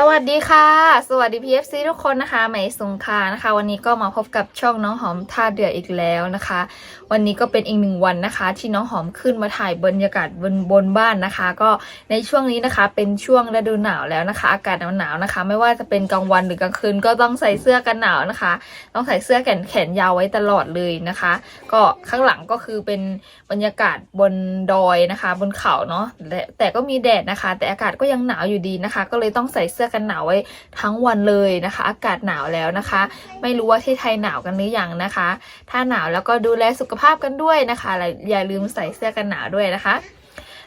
สวัสดีค่ะ สวัสดี PFC ทุกคนนะคะใหม่สุงค่ะนะคะ วันนี้ก็มาพบกับช่องน้องหอมท่าเดืออีกแล้วนะคะ วันนี้ก็เป็นอีกหนึ่งวันนะคะ ที่น้องหอมขึ้นมาถ่ายบรรยากาศบนบนบ้านนะคะ ก็ในช่วงนี้นะคะ เป็นช่วงฤดูหนาวแล้วนะคะ อากาศหนาวๆนะคะ ไม่ว่าจะเป็นกลางวันหรือกลางคืนก็ต้องใส่เสื้อกันหนาวนะคะ ต้องใส่เสื้อแขนแขนยาวไว้ตลอดเลยนะคะ ก็ข้างหลังก็คือเป็นบรรยากาศบนดอยนะคะ บนเขาเนาะแต่แต่ก็มีแดดนะคะ แต่อากาศก็ยังหนาวอยู่ดีนะคะ ก็เลยต้องใส่เสื้อกันหนาวไว้ทั้งวันเลยนะคะ อากาศหนาวแล้วนะคะ ไม่รู้ว่าที่ไทยหนาวกันหรือยังนะคะ ถ้าหนาวแล้วก็ดูแลสุขภาพกันด้วยนะคะและอย่าลืมใส่เสื้อกันหนาวด้วยนะคะ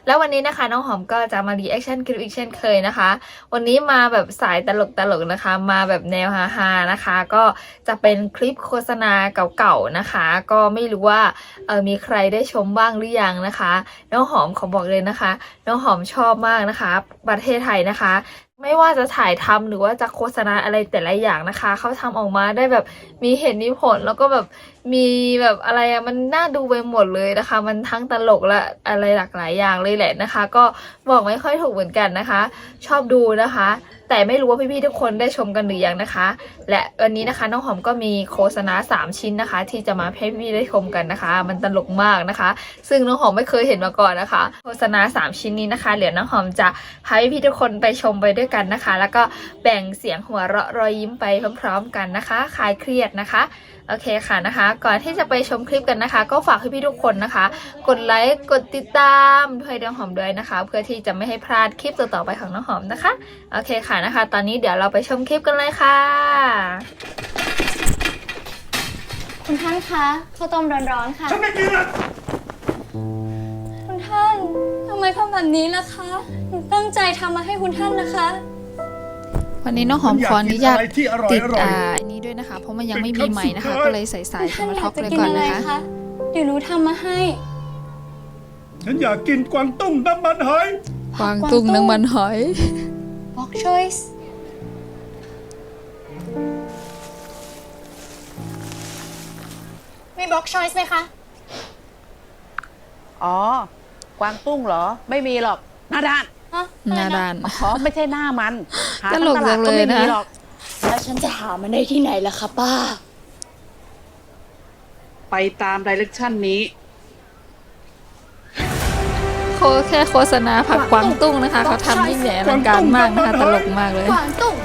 แล้ววันนี้นะคะน้องหอมก็จะมารีแอคชั่นคลิปอีกเช่นเคยนะคะ วันนี้มาแบบสายตลกตลกนะคะ มาแบบแนวฮาๆนะคะ ก็จะเป็นคลิปโฆษณาเก่าๆนะคะ ก็ไม่รู้ว่าเออมีใครได้ชมบ้างหรือยังนะคะ น้องหอมขอบอกเลยนะคะ น้องหอมชอบมากนะคะ ประเทศไทยนะคะ ไม่ว่าจะถ่ายทำหรือว่าจะโฆษณาอะไรแต่ละอย่างนะคะ เขาทำออกมาได้แบบมีเหตุมีผลแล้วก็แบบมีแบบอะไรอะมันน่าดูไปหมดเลยนะคะ มันทั้งตลกและอะไรหลากหลายอย่างเลยแหละนะคะ ก็บอกไม่ค่อยถูกเหมือนกันนะคะ ชอบดูนะคะ แต่ไม่รู้ว่าพี่ๆทุกคนได้ชมกันหรือยังนะคะ และวันนี้นะคะน้องหอมก็มีโฆษณา 3 ชิ้นนะคะ ที่จะมาให้พี่ๆได้ชมกันนะคะ มันตลกมากนะคะ ซึ่งน้องหอมไม่เคยเห็นมาก่อนนะคะ โฆษณา 3 ชิ้นนี้นะคะเดี๋ยวน้องหอมจะพาพี่ๆทุกคนไปชมไปด้วยกันนะคะ แล้วก็แบ่งเสียงหัวเราะรอยยิ้มไปพร้อม ๆ กันนะคะ คลายเครียดนะคะ โอเคค่ะนะคะ ก่อนที่จะไปชมคลิปกันนะคะ ก็ฝากให้พี่ๆทุกคนนะคะ กดไลค์กดติดตามให้น้องหอมด้วยนะคะ เพื่อที่จะไม่ให้พลาดคลิปต่อๆไปของน้องหอมนะคะโอเคค่ะนะคะ ตอนนี้เดี๋ยวเราไปชมคลิปกันเลยค่ะ คุณท่านคะข้าวต้มร้อนๆค่ะ ฉันไม่กินอะคุณท่านทำไมทำแบบนี้ล่ะคะหนูตั้งใจทำมาให้คุณท่านนะคะ วันนี้น้องหอมขออนุญาตอะไรที่อร่อยติดอร่อยอ่าอันนี้ด้วยนะคะ เพราะมันยังไม่มีใหม่นะคะเป็นคำสุดท้ายก็เลยใส่สายคุณสท่านมาอยาท็อกปจะเลยกินก่อนอะไรนะคะคะ เดี๋ยวหนูทำมาให้ ฉันอยากกินกวางตุ้งน้ำมันหอยกวางตุ้งน้ำมันหอย Box Choice มี Box Choice ไหมคะ อ๋อ กวางตุ้งเหรอ ไม่มีหรอกหน้าด้าน ฮะหน้าด้าน อ๋อไม่ใช่หน้ามัน หาตลกทั้งตลาดจังเลยก็ไม่มีนะหรอกแล้วฉันจะหามันได้ที่ไหนล่ะคะป้า ไปตามดิเรกชันนี้ โคแค่โฆษณาผักกวางตุ้งนะคะ เขาทำยิ่งใหญ่อลังการมากนะคะ ตลกมากเลย กวางตุ้ง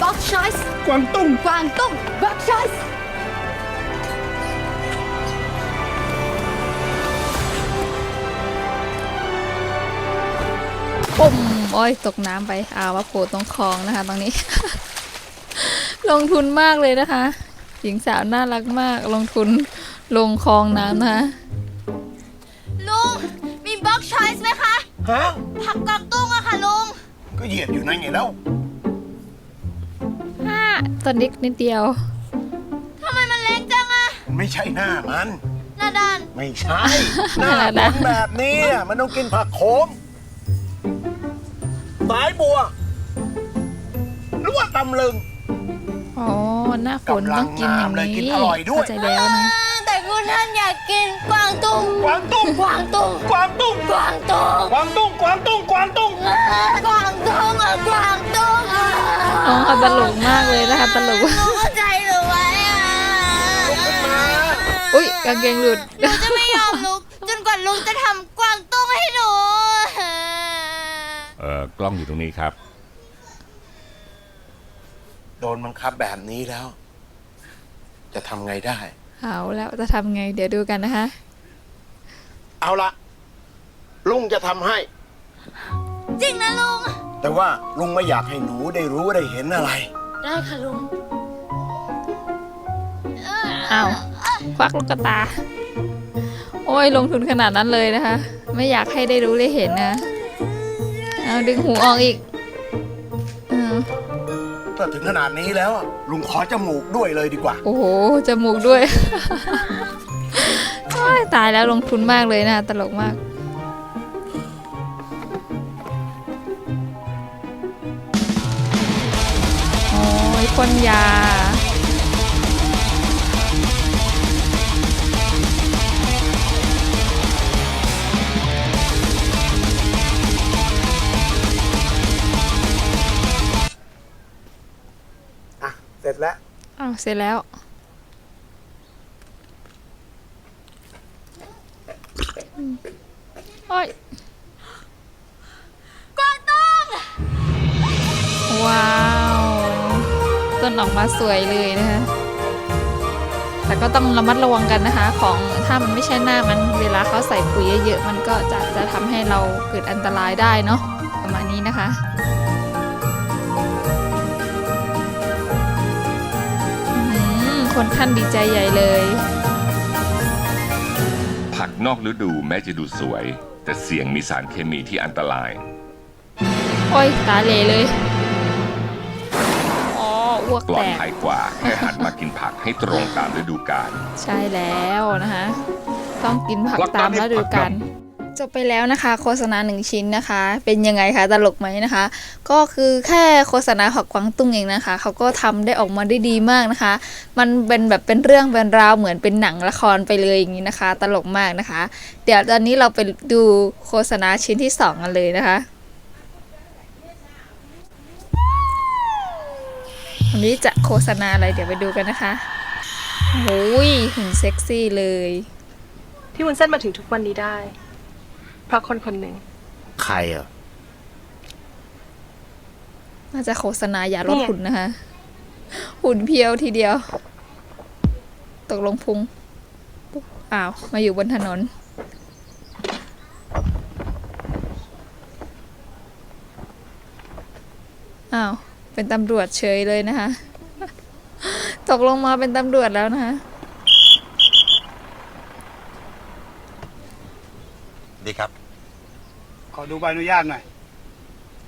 Box Choice กวางตุ้งกวางตุ้ง Box Choice ปุ่มโอ้ยตกน้ำไปอาว่าโผล่ตรงคลองนะคะ ตรงนี้ ลงทุนมากเลยนะคะ หญิงสาวน่ารักมาก ลงทุนลงคลองน้ำนะคะลุง มี Box Choice ไหมคะ ฮะ ผักกวางตุ้งอะค่ะลุง ก็เหยียบอยู่นั่นไงแล้ว ห้าตัวนิดนิดเดียว ทำไมมันเล็กจังอะไม่ใช่หน้ามันหนาดาน ไม่ใช่ หน้าคนแบบนี้อะมันต้องกินผักโขมสายบัวหรือว่าตำลึง อ๋อ หน้าฝนต้องกินอย่างกำลังงามเลยกินี้นอร่อยด้วย เข้าใจแล้วนะ แต่คุณท่านอยากกินกวางตุ้งกวางตุ้งกวางตุ้งกวางตุ้งกวางตุ้งกวางตุ้งกวางตุ้งกวางตุ้งกวางตุ้งอะกวางตุ้งอะน้องเขาตลกมากเลยนะคะตลกลุงเข้าใจหรือไว้อะลุกขึ้นมาอุ้ยกางเกงหลุด หนูจะไม่ยอมลุกจนกว่าลุงจะทำกวางตุ้งให้หนูเอ่อ กล้องอยู่ตรงนี้ครับ โดนบังคับแบบนี้แล้ว จะทำไงได้ เอาแล้วจะทำไง เดี๋ยวดูกันนะคะ เอาละลุงจะทำให้ จริงนะลุง แต่ว่าลุงไม่อยากให้หนูได้รู้ได้เห็นอะไร ได้ค่ะลุงอ้าวควักลูกตา โอ้ยลงทุนขนาดนั้นเลยนะคะ ไม่อยากให้ได้รู้ได้เห็นนะ เอาดึงหูออกอีกเออถ้าถึงขนาดนี้แล้วอะลุงขอจมูกด้วยเลยดีกว่า โอ้โห จมูกด้วย โอ้ยตายแล้วลงทุนมากเลยนะคะตลกมาก โอ้ยพ่นยา เสร็จแล้วอืมโอ้ยกวางตุ้งว้าว ต้นออกมาสวยเลยนะคะแต่ก็ต้องระมัดระวังกันนะคะ ของถ้ามันไม่ใช่หน้ามันเวลาเขาใส่ปุ๋ยเยอะๆมันก็จะจะทำให้เราเกิดอันตรายได้เนาะประมาณนี้นะคะ คนท่านดีใจใหญ่เลย ผักนอกฤดูแม้จะดูสวย แต่เสี่ยงมีสารเคมีที่อันตราย โอ้ยตาเหลเลย อ๋ออ้วกปลอแตดก ภัยกว่า แค่หันมากินผักให้ตรงตามฤดูกาล ใช่แล้วนะคะ ต้องกินผักผลักดันตามฤดูกาลให้ผัก จบไปแล้วนะคะ โฆษณาหนึ่งชิ้นนะคะ เป็นยังไงคะตลกไหมนะคะ ก็คือแค่โฆษณาผักกวางตุ้งเองนะคะเขาก็ทำได้ออกมาได้ดีมากนะคะ มันเป็นแบบเป็นเรื่องเป็นราวเหมือนเป็นหนังละครไปเลยอย่างนี้นะคะ ตลกมากนะคะ เดี๋ยวตอนนี้เราไปดูโฆษณาชิ้นที่สองกันเลยนะคะวันนี้จะโฆษณาอะไรเดี๋ยวไปดูกันนะคะโอ้ยหุ่นเซ็กซี่เลย ที่วุ้นเส้นมาถึงทุกวันนี้ได้ เพราะคนคนหนึ่ง ใครอะ น่าจะโฆษณาอย่าลดเนี่ยหุ่นนะคะ หุ่นเพียวทีเดียว ตกลงพุงปุ๊บอ้าว มาอยู่บนถนน อ้าว เป็นตำรวจเฉยเลยนะคะ ตกลงมาเป็นตำรวจแล้วนะคะ ดีครับ ขอดูใบอนุญาตหน่อย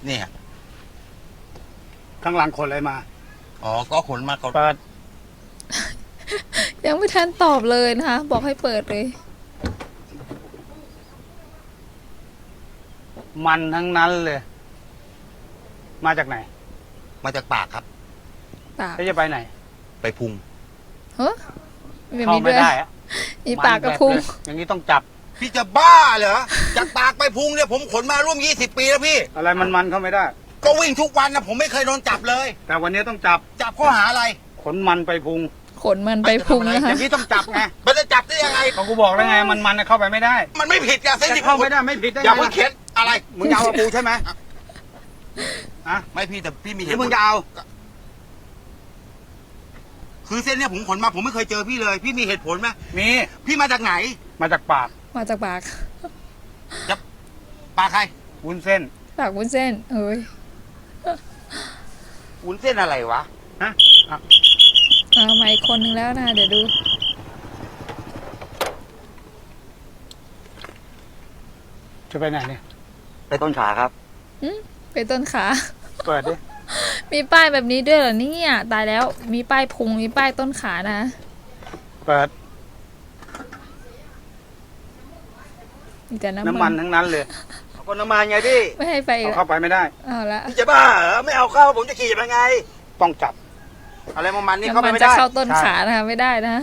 นี่ฮะข้างหลังคนอะไรมา อ๋อ ก็ขนมาเขาเปิด ยังไม่ทันตอบเลยนะคะ บอกให้เปิดเลย มันทั้งนั้นเลย มาจากไหนมาจากปากครับ ปากแล้วจะไปไหนไปพุง เฮ้ยมีแบบเข้านี้ไม่ด้วยได้อะมีปากกระพุ้ง มันแบบเลยอย่างนี้ต้องจับ พี่จะบ้าเหรอ จากปากไปพุงเนี่ยผมขนมาร่วม 20 ปีแล้วพี่ อะไรมันมันๆเข้าไม่ได้ ก็วิ่งทุกวันนะผมไม่เคยโดนจับเลย แต่วันนี้ต้องจับจับข้อหาอะไรขนมันไปพุงขนมันไปพุงนะอคะย่างนี้ต้องจับไงมันจะจับได้ยังไงก็กูบอกแล้วไงมันมันๆน่ะเข้าไปไม่ได้มันไม่ผิดกับเส้นจะที่เข้าไม่ได้ไม่ผิดได้อย่าไงเพิ่งเข็นอะไรมึงจะเอากับกูใช่ไหมอะไม่พี่แต่พี่มีหเหรือตุผมึลงจะเอาคือเส้นเนี่ยผมขนมาผมไม่เคยเจอพี่เลย พี่มีเหตุผลไหมมีพี่มาจากไหน มาจากปาก มาจากปากปากใครวุ้นเส้น ปากวุ้นเส้น เอ้ยวุ้นเส้นอะไรวะฮะอะเอามาอีกคนนึงแล้วนะ เดี๋ยวดู จะไปไหนเนี่ย ไปต้นขาครับเป็นต้นขา เปิดดิ มีป้ายแบบนี้ด้วยเหรอเนี่ย ตายแล้ว มีป้ายพุง มีป้ายต้นขานะ เปิด มีแต่น้ำน้ำมัมันนทั้งนั้นเลยเอาคนน้ำมันไงพี่ไม่ให้ไปอีกเอาแล้วเข้าไปไม่ได้เอาละพี่จะบ้าเหรอไม่เอาเข้าผมจะขี่ไปไง ต้องจับ อะไรประมาณนี้เข้าน้ำไปมันไม่จะได้เข้าต้นขานะคะไม่ได้นะ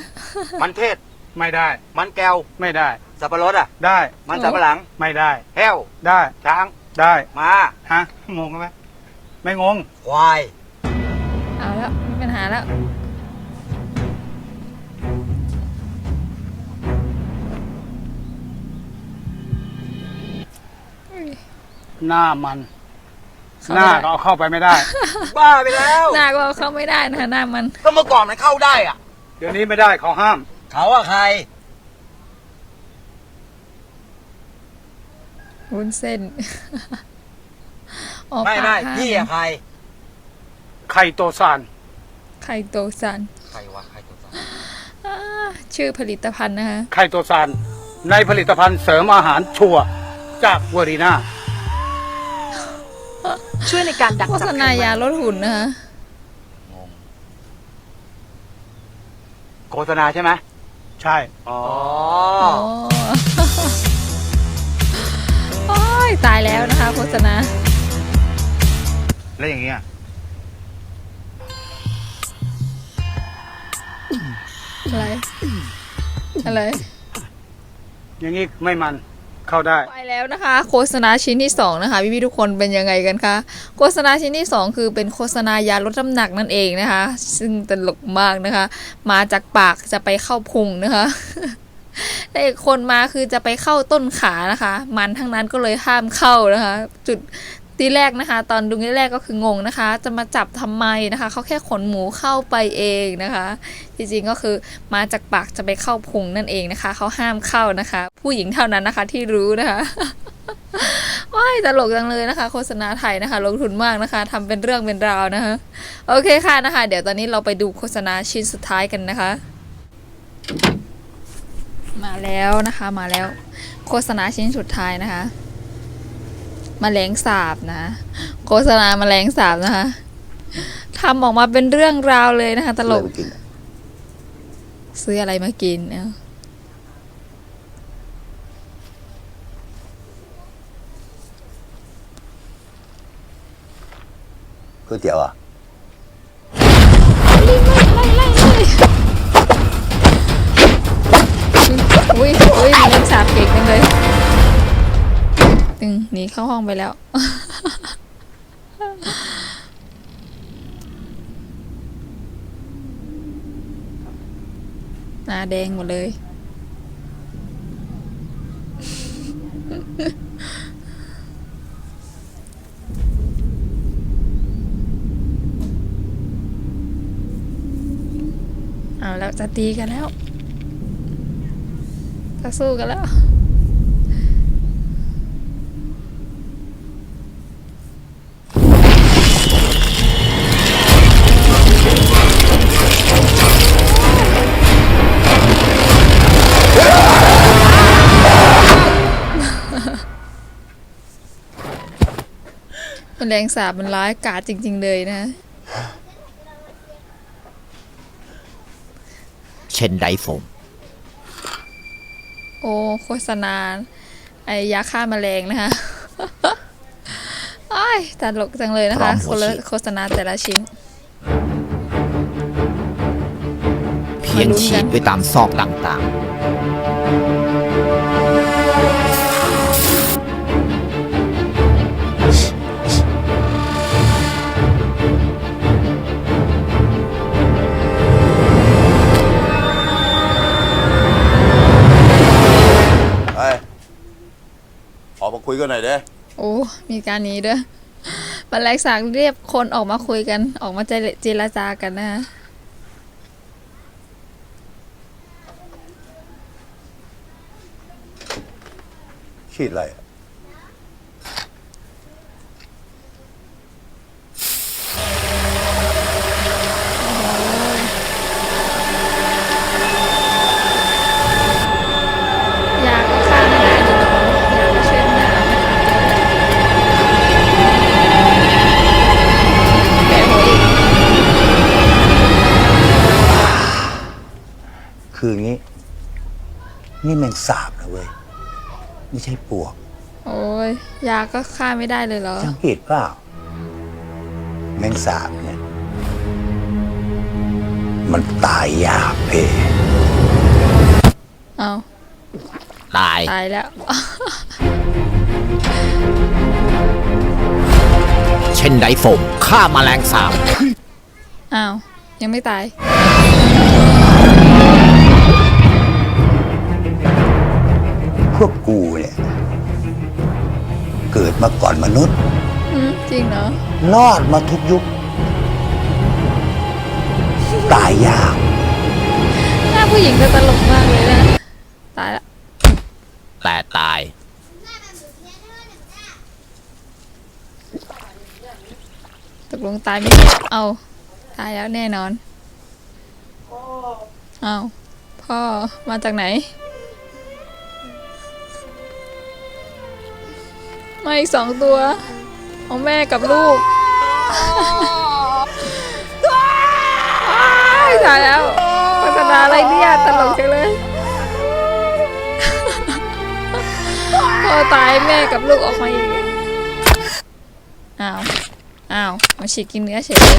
มันเทศ ไม่ได้ มันแก้ว ไม่ได้ สับปะรดอะ ได้ มันสับปะหลัง ไม่ได้ แห้ว ได้ ช้าง ได้ม้าฮะ งงไหมไม่งง ควาย เอาแล้วมีปัญหาแล้ว หน้ามัน เข้าหน้าไม่ได้ ก็เอาเข้าไปไม่ได้ บ้าไปแล้วหน้าก็เอาเข้าไม่ได้นะคะหน้ามัน ก็เมื่อก่อนมันเข้าได้อะ เดี๋ยวนี้ไม่ได้เขาห้าม เขาอะใคร วุ้นเส้นอ๋อไม่ปากไม่ห้ามพี่อะใคร ไข่โตซานไข่โตซันใครวะใครตัวสารอ่าชื่อผลิตภัณฑ์นะคะ ไข่โตซานในผลิตภัณฑ์เสริมอาหารชัวร์จากเวอรีนา ช่วยในการดักโฆจัษบไขณามันยาลดหุ่นนะคะโฆษณาใช่ไหมใช่ อ๋ออ๋อโอ้ยตายแล้วนะคะโฆษณาแล้วอย่างเงี้ยอะไรอะไรอย่างงี้ไม่มัน เข้าได้ ไปแล้วนะคะ โฆษณาชิ้นที่ 2 นะคะ พี่ๆทุกคนเป็นยังไงกันคะโฆษณาชิ้นที่ 2 คือเป็นโฆษณายาลดน้ำหนักนั่นเองนะคะ ซึ่งตลกมากนะคะ มาจากปากจะไปเข้าพุงนะคะแต่อีกคนมาคือจะไปเข้าต้นขานะคะ มันทั้งนั้นก็เลยห้ามเข้านะคะ จุด ที่แรกนะคะ ตอนดูที่แรกก็คืองงนะคะ จะมาจับทำไมนะคะเขาแค่ขนหมูเข้าไปเองนะคะ จริงๆก็คือมาจากปากจะไปเข้าพุงนั่นเองนะคะเขาห้ามเข้านะคะ ผู้หญิงเท่านั้นนะคะที่รู้นะคะว้ายตลกจังเลยนะคะ โฆษณาไทยนะคะ ลงทุนมากนะคะทำเป็นเรื่องเป็นราวนะคะโอเคค่ะนะคะ เดี๋ยวตอนนี้เราไปดูโฆษณาชิ้นสุดท้ายกันนะคะ มาแล้วนะคะมาแล้ว โฆษณาชิ้นสุดท้ายนะคะ มแมลงสาบนะ โฆษณาแมลงสาบนะคะทำออกมาเป็นเรื่องราวเลยนะคะ ตลก ซื้ออะไรมากินเนาะก๋วยเตี๋ยวอะ เข้าห้องไปแล้ว หน้าแดงหมดเลย เอาแล้วจะตีกันแล้วจะสู้กันแล้ว แมลงสาบมันร้ายกาจจริง ๆ เลยนะ เช่นไดโฟมโอ้โฆษณาไอ้ยาฆ่าแมลงนะคะอ้ายตลกจังเลยนะคะคนละโฆษณาแต่ละชิ้น เพียงฉีดไปตามซอกต่างๆ คุยกันหน่อยเด้โอ้มีการนี้ด้วยแมลงสาบเรียกคนออกมาคุยกัน ออกมาเจรเจรจากันนะคะขีดอะไรอะ คืออย่างนี้ นี่แมงสาบนะเว้ย ไม่ใช่ปวกโอ้ยยาก็ฆ่าไม่ได้เลยเหรอ สังเกตเปล่าแมงสาบเนี่ย มันตายยากเพเอาตาย ตายแล้ว เช่นไดโฟมฆ่ามาแมลงสาบ อ้าว ยังไม่ตาย วกกูเนี่ยเกิดมาก่อนมนุษย์ อืมจริงเหรอ รอดมาทุกยุค ตายยาก หน้าผู้หญิงจะตลกมากเลยนะ ตายละ แต่ตาย ตกลงตายไหมเอา ตายแล้วแน่นอน เอาพ่อ มาจากไหน อีกสองตัวของแม่กับลูกอ้ายตายแล้วโฆษณาอะไรเนี่ยตลกจังเลยพ่อตายแม่กับลูกออกมาอีกอ้าวอ้าวมาฉีกกินเนื้อเฉยเลย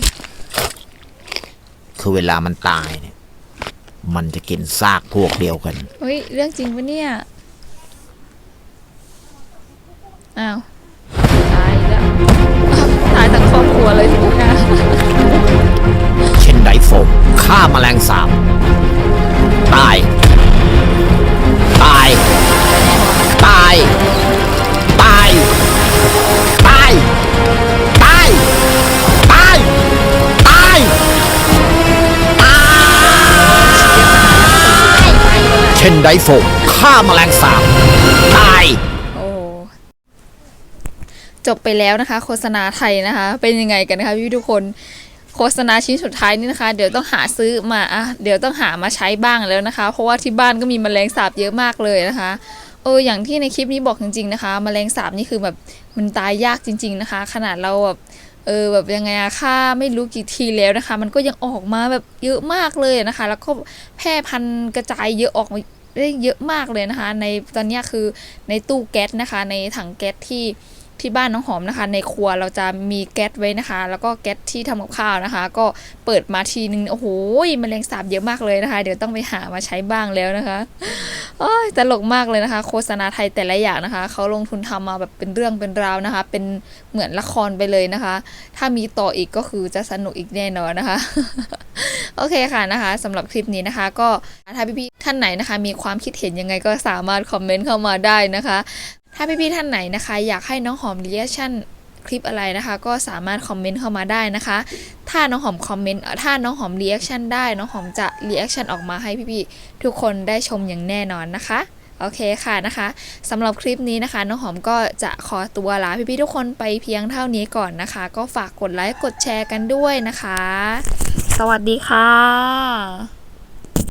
คือเวลามันตายเนี่ย มันจะกินซากพวกเดียวกันเฮ้ยเรื่องจริงปะเนี่ย อ้าวตายแล้วอ้วตายทั้งครอบครัวเลยทีนี้นะเช่นไดโฟมฆ่าแมลงสาบตาย ตาย ตาย ตาย ตาย ตาย ตาย ตาย ตาย เช่นไดโฟมฆ่าแมลงสาบตาย จบไปแล้วนะคะ โฆษณาไทยนะคะ เป็นยังไงกันนะคะพี่ทุกคนโฆษณาชิ้นสุดท้ายนี่นะคะ เดี๋ยวต้องหาซื้อมาอะเดี๋ยวต้องหามาใช้บ้างแล้วนะคะ เพราะว่าที่บ้านก็มีแมลงสาบเยอะมากเลยนะคะเอออย่างที่ในคลิปนี้บอกจริง ๆนะคะแมลงสาบนี่คือแบบมันตายยากจริง ๆนะคะ ขนาดเราแบบเออแบบยังไงอะค่าไม่รู้กี่ทีแล้วนะคะ มันก็ยังออกมาแบบเยอะมากเลยนะคะ แล้วก็แพร่พันธุ์กระจายเยอะออกมาได้เยอะมากเลยนะคะ ในตอนนี้คือในตู้แก๊สนะคะ ในถังแก๊สที่ ที่บ้านน้องหอมนะคะ ในครัวเราจะมีแก๊สไว้นะคะ แล้วก็แก๊สที่ทำกับข้าวนะคะ ก็เปิดมาทีนึงโอ้โหแมลงสาบเยอะมากเลยนะคะ เดี๋ยวต้องไปหามาใช้บ้างแล้วนะคะโอ้ยตลกมากเลยนะคะ โฆษณาไทยแต่ละอย่างนะคะเขาลงทุนทำมาแบบเป็นเรื่องเป็นราวนะคะ เป็นเหมือนละครไปเลยนะคะ ถ้ามีต่ออีกก็คือจะสนุกอีกแน่นอนนะคะโอเคค่ะนะคะสำหรับคลิปนี้นะคะ ก็ถ้าพี่ๆท่านไหนนะคะ มีความคิดเห็นยังไงก็สามารถคอมเมนต์เข้ามาได้นะคะ ถ้าพี่ๆท่านไหนนะคะ อยากให้น้องหอมรีแอคชั่นคลิปอะไรนะคะ ก็สามารถคอมเมนต์เข้ามาได้นะคะ ถ้าน้องหอมคอมเมนต์ถ้าน้องหอมรีแอคชั่นได้ น้องหอมจะรีแอคชั่นออกมาให้พี่ๆทุกคนได้ชมอย่างแน่นอนนะคะโอเคค่ะนะคะสำหรับคลิปนี้นะคะ น้องหอมก็จะขอตัวลาพี่ๆทุกคนไปเพียงเท่านี้ก่อนนะคะ ก็ฝากกดไลค์กดแชร์กันด้วยนะคะ สวัสดีค่ะ